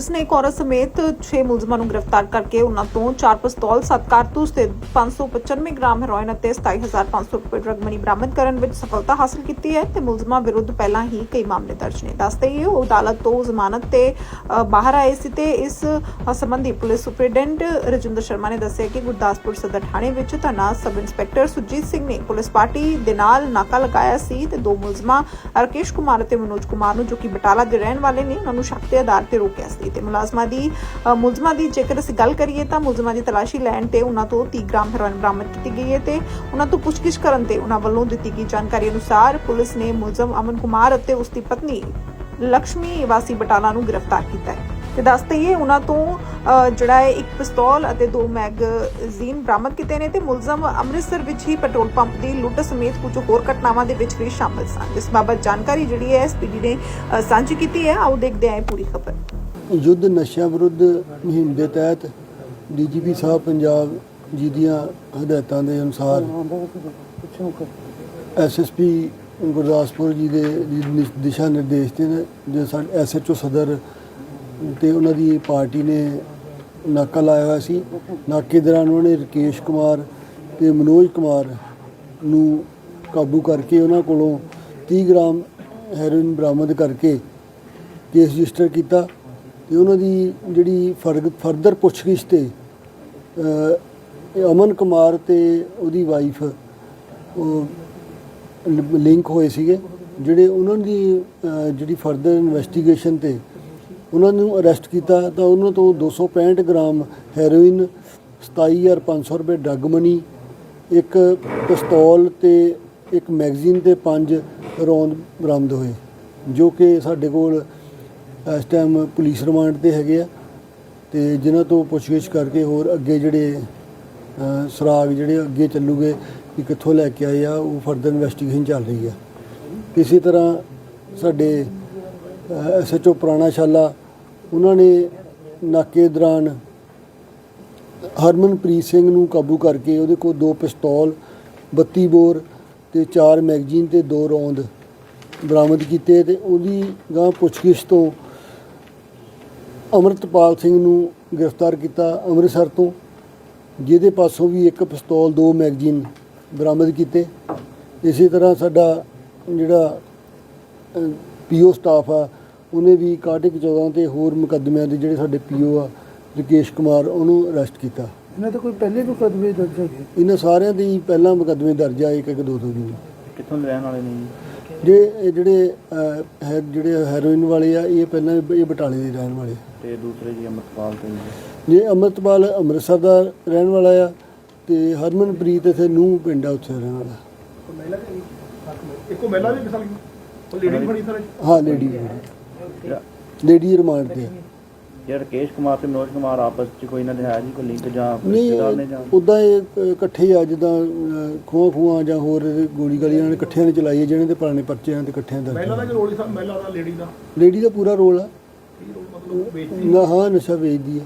Police ਨੇ ਇੱਕ ਔਰਤ ਸਮੇਤ 6 ਮੁਲਜ਼ਮਾਂ ਨੂੰ ਗ੍ਰਿਫਤਾਰ ਕਰਕੇ ਉਹਨਾਂ ਤੋਂ 4 ਪਿਸਤੌਲ 7 ਕਾਰਤੂਸ ਤੇ 595 ਗ੍ਰਾਮ ਹੈਰੋਇਨ ਅਤੇ 27500 ਰੁਪਏ ਡਰਗ ਮਨੀ ਬਰਾਮਦ ਕਰਨ ਵਿੱਚ ਸਫਲਤਾ ਹਾਸਲ ਕੀਤੀ ਹੈ ਤੇ ਮੁਲਜ਼ਮਾਂ ਵਿਰੁੱਧ ਪਹਿਲਾਂ ਹੀ ਕਈ ਮਾਮਲੇ ਦਰਜ ਨੇ। ਦੱਸਦੇ ਹੀ ਉਹ ਅਦਾਲਤ ਤੋਂ ਜ਼ਮਾਨਤ ਤੇ ਬਾਹਰ ਆਏ ਸੀ ਤੇ ਇਸ ਅ, ਸੰਬੰਧੀ ਪੁਲਿਸ ਸੁਪਰਡੈਂਟ ਰਜਿੰਦਰ ਸ਼ਰਮਾ ਨੇ ਦੱਸਿਆ ਕਿ ਗੁਰਦਾਸਪੁਰ ਸਦਰ ਥਾਣੇ ਵਿੱਚ ਤੈਨਾਤ ਸਬ ਇੰਸਪੈਕਟਰ ਸੁਰਜੀਤ ਸਿੰਘ ਨੇ ਪੁਲਿਸ ਪਾਰਟੀ ਦੇ ਨਾਲ ਨਾਕਾ ਲਗਾਇਆ ਸੀ ਤੇ ਦੋ ਮੁਲਜ਼ਮਾਂ ਰਕੇਸ਼ ਕੁਮਾਰ ਅਤੇ ਮਨੋਜ ਕੁਮਾਰ ਨੂੰ ਜੋ ਕਿ ਬਟਾਲਾ ਦੇ ਰਹਿਣ ਵਾਲੇ ਨੇ ਉਹਨਾਂ ਨੂੰ ਸ਼ੱਕ ਦੇ ਆਧਾਰ ਤੇ ਰੋਕਿਆ ਸੀ। ਤੇ ਮੁਲਾਜ਼ਮਾਂ ਦੀ ਮੁਲਜ਼ਮਾਂ ਦੀ ਜੇਕਰ ਅਸੀਂ ਗੱਲ ਕਰੀਏ ਤਾਂ ਮੁਲਜ਼ਮਾਂ ਦੀ ਤਲਾਸ਼ੀ ਲੈਣ ਤੇ ਉਹਨਾਂ ਤੋਂ 30 ਗ੍ਰਾਮ ਹੈਰੋਇਨ ਬਰਾਮਦ ਕੀਤੀ ਗਈ ਹੈ ਤੇ ਉਹਨਾਂ ਤੋਂ ਪੁੱਛਗਿੱਛ ਕਰਨ ਤੇ ਉਹਨਾਂ ਵੱਲੋਂ ਦਿੱਤੀ ਗਈ ਜਾਣਕਾਰੀ ਅਨੁਸਾਰ ਪੁਲਿਸ ਨੇ ਮੁਲਜ਼ਮ ਅਮਨ ਕੁਮਾਰ ਅਤੇ ਉਸ ਦੀ ਪਤਨੀ ਲక్ష్ਮੀ ਵਾਸੀ ਬਟਾਲਾ ਨੂੰ ਗ੍ਰਿਫਤਾਰ ਕੀਤਾ ਹੈ। ਤੇ ਦੱਸ ਦਈਏ ਉਹਨਾਂ ਤੋਂ ਜਿਹੜਾ ਹੈ ਇੱਕ ਪਿਸਤੌਲ ਅਤੇ ਦੋ ਮੈਗਜ਼ੀਨ ਬਰਾਮਦ ਕੀਤੇ ਨੇ ਤੇ ਮੁਲਜ਼ਮ ਅੰਮ੍ਰਿਤਸਰ ਵਿੱਚ ਹੀ ਪੈਟਰੋਲ ਪੰਪ ਦੀ ਲੁੱਟ ਸਮੇਤ ਕੁਝ ਹੋਰ ਘਟਨਾਵਾਂ ਦੇ ਵਿੱਚ ਵੀ ਸ਼ਾਮਲ ਸਨ। ਇਸ ਬਾਬਤ ਜਾਣਕਾਰੀ ਜਿਹੜੀ ਹੈ ਐਸਪੀਡੀ ਨੇ ਸਾਂਝੀ ਕੀਤੀ ਹੈ। ਆਓ ਦੇਖਦੇ ਹਾਂ ਇਹ ਪੂਰੀ ਖਬਰ। ਯੁੱਧ ਨਸ਼ਿਆਂ ਵਿਰੁੱਧ ਮੁਹਿੰਮ ਦੇ ਤਹਿਤ ਡੀਜੀਪੀ ਸਾਹਿਬ ਪੰਜਾਬ ਜੀ ਦੀਆਂ ਹਦਾਇਤਾਂ ਦੇ ਅਨੁਸਾਰ ਐਸਐਸਪੀ ਗੁਰਦਾਸਪੁਰ ਜੀ ਦੇ ਨਿ- ਦਿਸ਼ਾ ਨਿਰਦੇਸ਼ ਤੇ ਨੇ, ਜੋ ਸਾਡੇ ਐਸਐਚਓ ਸਦਰ ਤੇ ਉਹਨਾਂ ਦੀ ਪਾਰਟੀ ਨੇ ਨਾਕਾ ਲਾਇਆ ਹੋਇਆ ਸੀ। ਨਾਕੇ ਦੌਰਾਨ ਉਹਨਾਂ ਨੇ ਰਕੇਸ਼ ਕੁਮਾਰ ਤੇ ਮਨੋਜ ਕੁਮਾਰ ਨੂੰ ਕਾਬੂ ਕਰਕੇ ਉਹਨਾਂ ਕੋਲੋਂ 30 ਗ੍ਰਾਮ ਹੈਰੋਇਨ ਬਰਾਮਦ ਕਰਕੇ ਕੇਸ ਰਜਿਸਟਰ ਕੀਤਾ। ਤੇ ਉਹਨਾਂ ਦੀ ਜਿਹੜੀ ਫਰਗ- ਫਰਦਰ ਪੁੱਛਗਿੱਛ ਤੇ ਅਮਨ ਕੁਮਾਰ ਤੇ ਉਹਦੀ ਵਾਈਫ ਉਹ ਲਿੰਕ ਹੋਏ ਸੀਗੇ, ਜਿਹੜੇ ਉਹਨਾਂ ਦੀ ਜਿਹੜੀ ਫਰਦਰ ਇਨਵੈਸਟੀਗੇਸ਼ਨ ਤੇ ਉਹਨਾਂ ਨੂੰ ਅਰੈਸਟ ਕੀਤਾ ਤਾਂ ਉਹਨਾਂ ਤੋਂ 265 ਗ੍ਰਾਮ ਹੈਰੋਇਨ 27500 ਰੁਪਏ ਡਰਗ ਮਨੀ ਇੱਕ ਪਿਸਤੌਲ ਤੇ ਇੱਕ ਮੈਗਜ਼ੀਨ ਤੇ ਪੰਜ ਰੌਂਦ ਬਰਾਮਦ ਹੋਏ, ਜੋ ਕਿ ਸਾਡੇ ਕੋਲ ਇਸ ਟਾਈਮ ਪੁਲਿਸ ਰਿਮਾਂਡ ਤੇ ਹੈਗੇ ਆ ਤੇ ਜਿਨ੍ਹਾਂ ਤੋਂ ਪੁੱਛਗਿੱਛ ਕਰਕੇ ਹੋਰ ਅੱਗੇ ਜਿਹੜੇ ਅ, ਸੁਰਾਗ ਜਿਹੜੇ ਅੱਗੇ ਚੱਲੂਗੇ ਕਿ ਕਿੱਥੋਂ ਲੈ ਕੇ ਆਏ ਆ ਉਹ ਫਰਦਰ ਇਨਵੈਸਟੀਗੇਸ਼ਨ ਚੱਲ ਰਹੀ ਆ। ਇਸੇ ਤਰ੍ਹਾਂ ਸਾਡੇ ਐਸਐਚਓ ਪੁਰਾਣਾ ਸ਼ਾਲਾ ਉਹਨਾਂ ਨੇ ਨਾਕੇ ਦੌਰਾਨ ਹਰਮਨਪ੍ਰੀਤ ਸਿੰਘ ਨੂੰ ਕਾਬੂ ਕਰਕੇ ਉਹਦੇ ਕੋਲ ਦੋ ਪਿਸਤੌਲ 32 ਬੋਰ ਤੇ ਚਾਰ ਮੈਗਜ਼ੀਨ ਤੇ ਦੋ ਰੌਂਦ ਬਰਾਮਦ ਕੀਤੇ ਤੇ ਉਹਦੀ ਗਾਂ ਪੁੱਛਗਿੱਛ ਤੋਂ ਅਮਰਤਪਾਲ ਸਿੰਘ ਨੂੰ ਗ੍ਰਿਫਤਾਰ ਕੀਤਾ ਅੰਮ੍ਰਿਤਸਰ ਤੋਂ ਜਿਹਦੇ ਪਾਸੋਂ ਵੀ ਇੱਕ ਪਿਸਤੌਲ ਦੋ ਮੈਗਜ਼ੀਨ ਬਰਾਮਦ ਕੀਤੇ। ਇਸੇ ਤਰ੍ਹਾਂ ਸਾਡਾ ਜਿਹੜਾ ਪੀਓ ਸਟਾਫ ਆ ਉਹਨੇ ਵੀ ਕਾਟਿਕ 14 ਤੇ ਹੋਰ ਮੁਕੱਦਮਿਆਂ ਦੇ ਜਿਹੜੇ ਸਾਡੇ ਪੀਓ ਆ ਰਕੇਸ਼ ਕੁਮਾਰ ਉਹਨੂੰ ਅਰੈਸਟ ਕੀਤਾ। ਇਹਨਾਂ ਤੇ ਕੋਈ ਪਹਿਲੇ ਵੀ ਮੁਕੱਦਮੇ ਦਰਜ ਹੈਗੇ? ਇਹਨਾਂ ਸਾਰਿਆਂ ਦੇ ਹੀ ਪਹਿਲਾਂ ਮੁਕੱਦਮੇ ਦਰਜ ਆ ਇੱਕ ਇੱਕ ਦੋ ਦੋ ਜੀ। ਕਿੱਥੋਂ ਰਹਿਣ ਵਾਲੇ ਨੇ ਜੀ? ਜੇ ਇਹ ਜਿਹੜੇ ਅਹ, ਹੈ ਜਿਹੜੇ ਹੈਰੋਇਨ ਵਾਲੇ ਆ ਇਹ ਪਹਿਲਾਂ ਇਹ ਬਟਾਲੇ ਦੇ ਰਹਿਣ ਵਾਲੇ ਤੇ ਦੂਸਰੇ ਜੀ ਅੰਮ੍ਰਿਤਪਾਲ ਸਿੰਘ ਜੀ। ਜੇ ਅੰਮ੍ਰਿਤਪਾਲ ਅੰਮ੍ਰਿਤਸਰ ਦਾ ਰਹਿਣ ਵਾਲਾ ਆ ਤੇ ਹਰਮਨਪ੍ਰੀਤ ਇੱਥੇ ਨੂੰਹ ਪਿੰਡ ਆ ਉੱਥੇ ਰਹਿਣ ਵਾਲਾ। ਇੱਕੋ ਮਹਿਲਾ ਵੀ ਮਿਸਾਲ ਉਹ ਲੇਡੀ ਬਣੀ ਸਰ? ਹਾਂ ਲੇਡੀ ਲੇਡੀ ਰਿਮਾਂਡ ਤੇ। ਆ। ਜਿਹੜਾ ਰਕੇਸ਼ ਕੁਮਾਰ ਤੇ ਮਨੋਜ ਕੁਮਾਰ ਆਪਸ ਚ ਕੋਈ ਇਹਨਾਂ ਦੇ ਹੈ ਜੀ ਕੋਈ ਲਿੰਕ ਜਾਂ ਰਿਸ਼ਤੇਦਾਰ ਨੇ ਨਹੀਂ ਜਾਂ ਉਦਾਂ ਇਹ ਇਕੱਠੇ ਆ ਜਿੱਦਾਂ ਖੂਹਾਂ ਖੂਹਾਂ ਜਾਂ ਹੋਰ ਗੋਲੀ ਗਾਲੀ ਇਹਨਾਂ ਨੇ ਇਕੱਠਿਆਂ ਨੇ ਚਲਾਈ ਹੈ ਜਿਹਨਾਂ ਦੇ ਪੁਰਾਣੇ ਪਰਚੇ ਹਨ ਤੇ ਇਕੱਠਿਆਂ ਮਹਿਲਾ ਦਾ ਦਾ ਕਿ ਰੋਲ ਹੀ ਮਹਿਲਾ ਦਾ ਲੇਡੀ ਦਾ। ਲੇਡੀ ਦਾ ਪੂਰਾ ਰੋਲ ਆ। ਕੀ ਰੋਲ ਮਤਲਬ ਵੇਚਦੀ ਨਾ ਹਾਂ ਨਸ਼ਾ ਵੇਚਦੀ ਹੈ